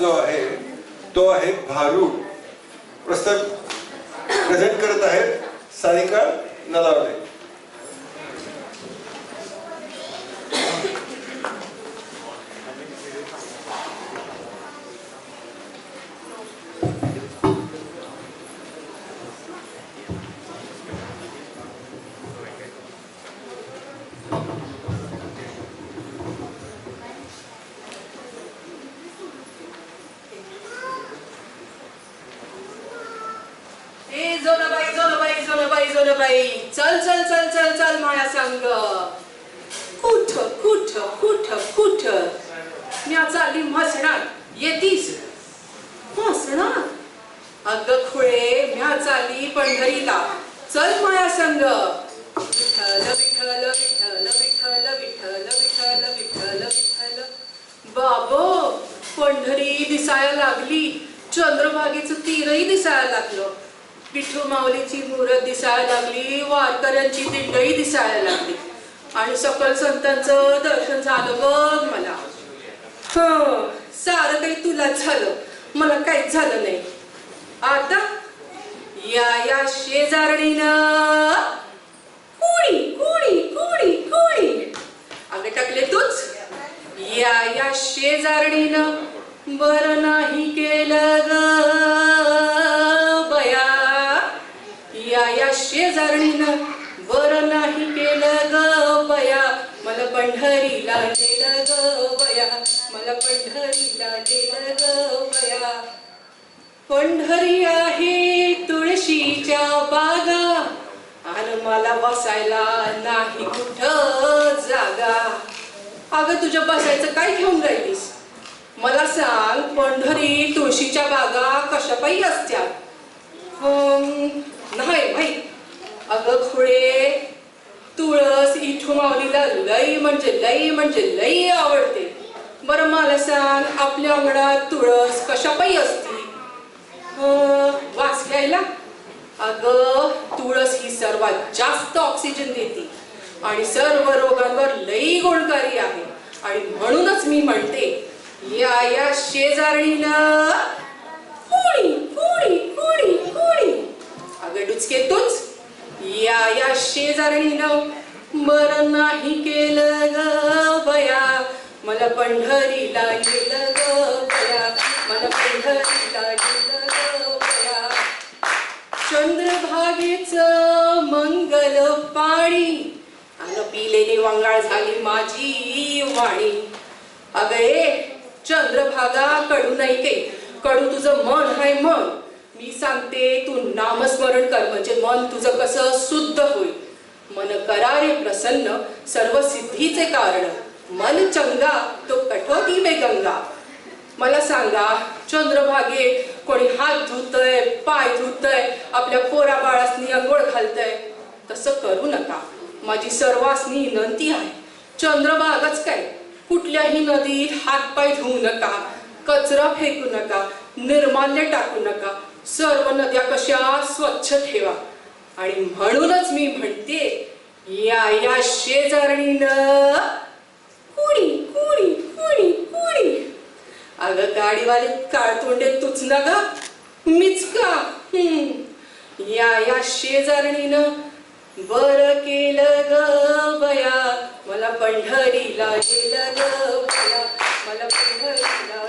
जो आहे तो आहे भारू प्रस्तुत प्रेझेंट करत आहेत सारिका नलावडे. जोनाबाई जोनाबाई जोनाबाई जोनाबाई चल चल चल चल चल माया संग. कुठ कुठ कुठ कुठ? म्या चालली म्हसणार. येतीस? म्हसणार? अग खुळे म्या चालली पंढरीला. चल माया संग. विठ्ठल विठ्ठल विठ्ठल विठ्ठल विठ्ठल विठ्ठल विठ्ठल विठ्ठल. बाबो पंढरी दिसायला लागली. चंद्रभागेचं तीरही दिसायला लागलं. विठू माऊलीची मुहूर्त दिसायला लागली वारकऱ्यांची दिंडही दिसायला लागली. आणि सकल संतांचं दर्शन झालं बघ मला. हो सारं काही तुलाच झालं. मला काहीच झालं नाही. आता या या शेजारणीनं कोणी कोणी कोणी कोणी? अगं टाकले तूच? या या शेजारणीनं बरं नाही केलं ग बया या या शेजारणीनं बर नाही केलं ग बया मला पंढरीला गेलं ग बया मला पंढरीला गेलं ग बया पंढरी आहे तुळशीच्या बागा. आणि मला बसायला नाही कुठं जागा. अगं तुझ्या बसायचं काय घेऊन राहिलीस? मला सांग पंढरी तुळशीच्या बागा कशापाई असत्या हम्म, नाही माहीत अगं खुळे तुळस इथू माऊलीला लई म्हणजे लई म्हणजे लई आवडते. बरं मला सांग आपल्या अंगणात तुळस कशापायी असती? वास घ्यायला? अगं तुळस ही सर्वात जास्त ऑक्सिजन देते आणि सर्व रोगांवर लई गुणकारी आहे. आणि म्हणूनच मी म्हणते या या शेजारणीला कोणी कोणी कोणी कोणी अगं डुचके तूच या या शेजारणीनं बरं नाही केलं ग बया. मला पंढरीला गेलं ग बया. मला पंढरीला गेलं ग बया. चंद्रभागेच मंगल पाणी. आणि पिलेली वांगाळ झाली माझी वाणी. अगे चंद्रभागा कडू नाही काही कडू तुझं मन हाय मन. मी सांगते तू नामस्मरण कर. म्हणजे मन तुझं कसं शुद्ध होईल. मन करारे प्रसन्न सर्व सिद्धीचे कारण. मन चंगा तो कठोती मे गंगा. मला सांगा चंद्रभागे कोणी हात धुतय पाय धुतय आपल्या पोरा बाळासनी अंघोळ घालतय? तसं करू नका. माझी सर्वासनी विनंती आहे. चंद्रभागच काय? कुठल्याही नदीत हात पाय धुवू नका. कचरा फेकू नका. निर्माल्य टाकू नका. सर्व नद्या कशा स्वच्छ ठेवा. आणि म्हणूनच मी म्हणते या या शेजारणीनं कुणी कुणी कुणी कुणी? अगं गाडीवाले काळतोंडे तूच ना गा मीच का? या या शेजारणीनं बर केलं ग बया. मला पंढरीला गेलं ग बया. मला पंढरीला